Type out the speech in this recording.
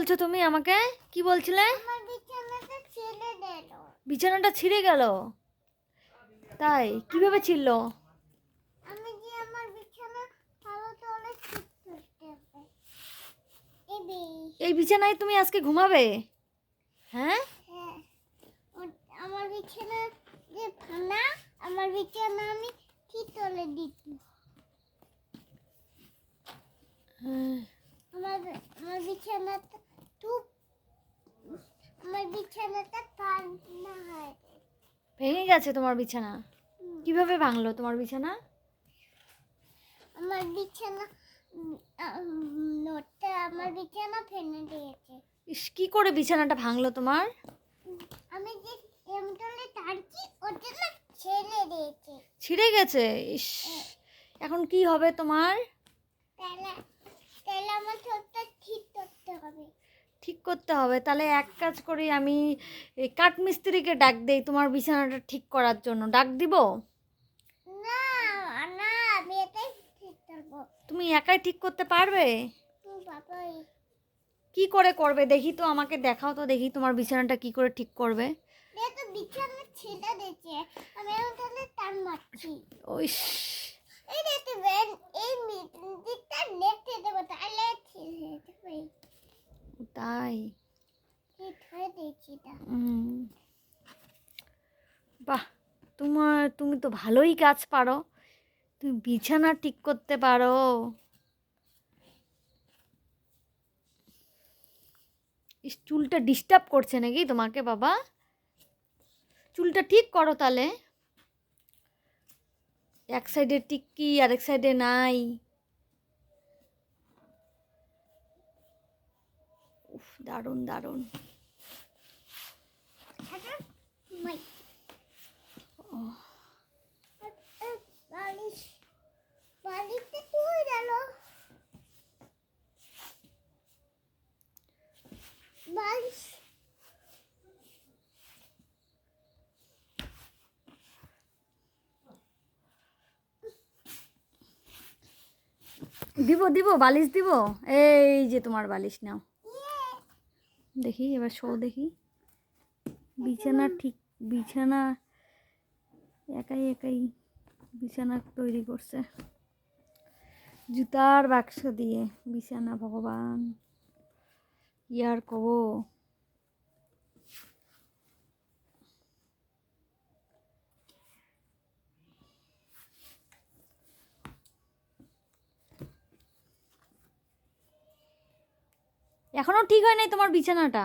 বলছো তুমি আমাকে? কি বলছিলে? আমার বিছানাটা ছেড়ে দিল। বিছানাটা ছিঁড়ে গেল? তাই? কীভাবে ছিল এই বিছানায় তুমি আজকে ঘুমাবে? হ্যাঁ? হ্যাঁ। আমার বিছানা যে ফানা আমার বিছানা আমি ঠিক তোলে দিচ্ছি। হ্যাঁ। আমার আমার বিছানাটা আমার বিছানাটা ফানা হয় ভেঙে গেছে তোমার বিছানা? কীভাবে ভাঙলো তোমার বিছানা? আমার বিছানা নোটটা আমার বিছানা ফেলে দিয়েছে। ইস কি করে বিছানাটা ভাঙলো তোমার? আমি যে এমটলে টানছি ওটা না ছেড়ে দিয়েছে। ছিঁড়ে গেছে? ইস এখন কি হবে তোমার? তাহলে তাহলে আমার ঠোঁটটা ঠিক করতে হবে ঠিক করতে হবে। তাহলে এক কাজ করি আমি কাঠমিস্ত্রিকে ডাক দেই তোমার বিছানাটা ঠিক করার জন্য। ডাক দিব? তুমি একাই ঠিক করতে পারবে? কি করে করবে? দেখি তো আমাকে দেখাও তো দেখি তোমার বিছানাটা কি করে ঠিক করবে। তো বিছানা ছেড়ে দিয়েছে আমি মারছি। ওই এই দেখতে বেন এই দিকটা নেটে দেবো তাহলে ঠিক হয়ে যাবে তাই। বাহ তোমার তুমি তো ভালোই কাজ পারো। তুমি বিছানা ঠিক করতে পারো। চুলটা ডিস্টার্ব করছে নাকি তোমাকে বাবা? চুলটা ঠিক করো তাহলে। এক সাইডে টিক্কি আর এক সাইডে নাই। দারুণ দারুণ। দিব দিব বালিশ দিব? এই যে তোমার বালিশ নাও। দেখি, এবার শো দেখি। বিছানা ঠিক, বিছানা একাই একাই বিছানা তৈরি করছে। জুতার বাক্স দিয়ে, বিছানা ভগবান। ইয়ার কব এখনও ঠিক হয় নাই তোমার বিছানাটা।